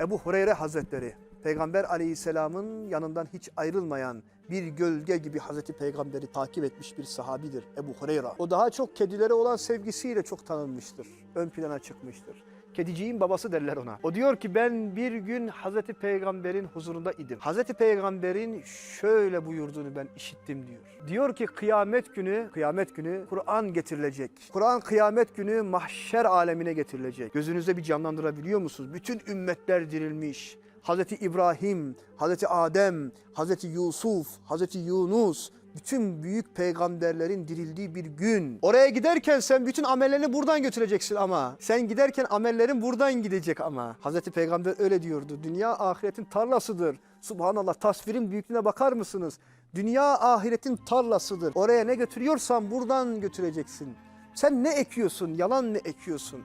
Ebu Hureyre Hazretleri, Peygamber aleyhisselamın yanından hiç ayrılmayan bir gölge gibi Hazreti Peygamber'i takip etmiş bir sahabidir Ebu Hureyre. O daha çok kedilere olan sevgisiyle çok tanınmıştır, ön plana çıkmıştır. Kediciğin babası derler ona. O diyor ki ben bir gün Hazreti Peygamber'in huzurunda idim. Hazreti Peygamber'in şöyle buyurduğunu ben işittim diyor. Diyor ki kıyamet günü, kıyamet günü Kur'an getirilecek. Kur'an kıyamet günü mahşer alemine getirilecek. Gözünüzde bir canlandırabiliyor musunuz? Bütün ümmetler dirilmiş. Hazreti İbrahim, Hazreti Adem, Hazreti Yusuf, Hazreti Yunus, bütün büyük peygamberlerin dirildiği bir gün. Oraya giderken sen bütün amellerini buradan götüreceksin ama. Sen giderken amellerin buradan gidecek ama. Hazreti Peygamber öyle diyordu. Dünya ahiretin tarlasıdır. Subhanallah tasvirin büyüklüğüne bakar mısınız? Dünya ahiretin tarlasıdır. Oraya ne götürüyorsan buradan götüreceksin. Sen ne ekiyorsun? Yalan ne ekiyorsun?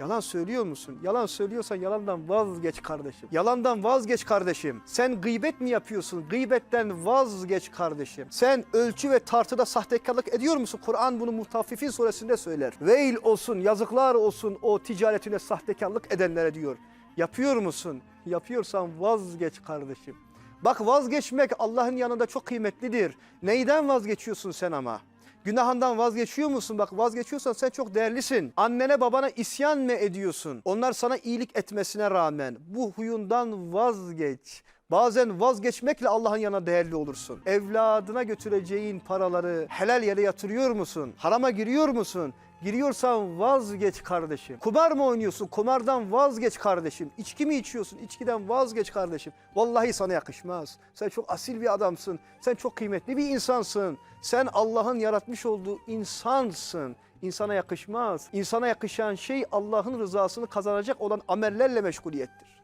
Yalan söylüyor musun? Yalan söylüyorsan yalandan vazgeç kardeşim. Yalandan vazgeç kardeşim. Sen gıybet mi yapıyorsun? Gıybetten vazgeç kardeşim. Sen ölçü ve tartıda sahtekarlık ediyor musun? Kur'an bunu Mutaffifin suresinde söyler. Veil olsun, yazıklar olsun o ticaretine sahtekarlık edenlere diyor. Yapıyor musun? Yapıyorsan vazgeç kardeşim. Bak vazgeçmek Allah'ın yanında çok kıymetlidir. Neyden vazgeçiyorsun sen ama? Günahından vazgeçiyor musun? Bak vazgeçiyorsan sen çok değerlisin. Annene babana isyan mı ediyorsun? Onlar sana iyilik etmesine rağmen bu huyundan vazgeç. Bazen vazgeçmekle Allah'ın yanına değerli olursun. Evladına götüreceğin paraları helal yere yatırıyor musun? Harama giriyor musun? Giriyorsan vazgeç kardeşim. Kumar mı oynuyorsun? Kumardan vazgeç kardeşim. İçki mi içiyorsun? İçkiden vazgeç kardeşim. Vallahi sana yakışmaz. Sen çok asil bir adamsın. Sen çok kıymetli bir insansın. Sen Allah'ın yaratmış olduğu insansın. İnsana yakışmaz. İnsana yakışan şey Allah'ın rızasını kazanacak olan amellerle meşguliyettir.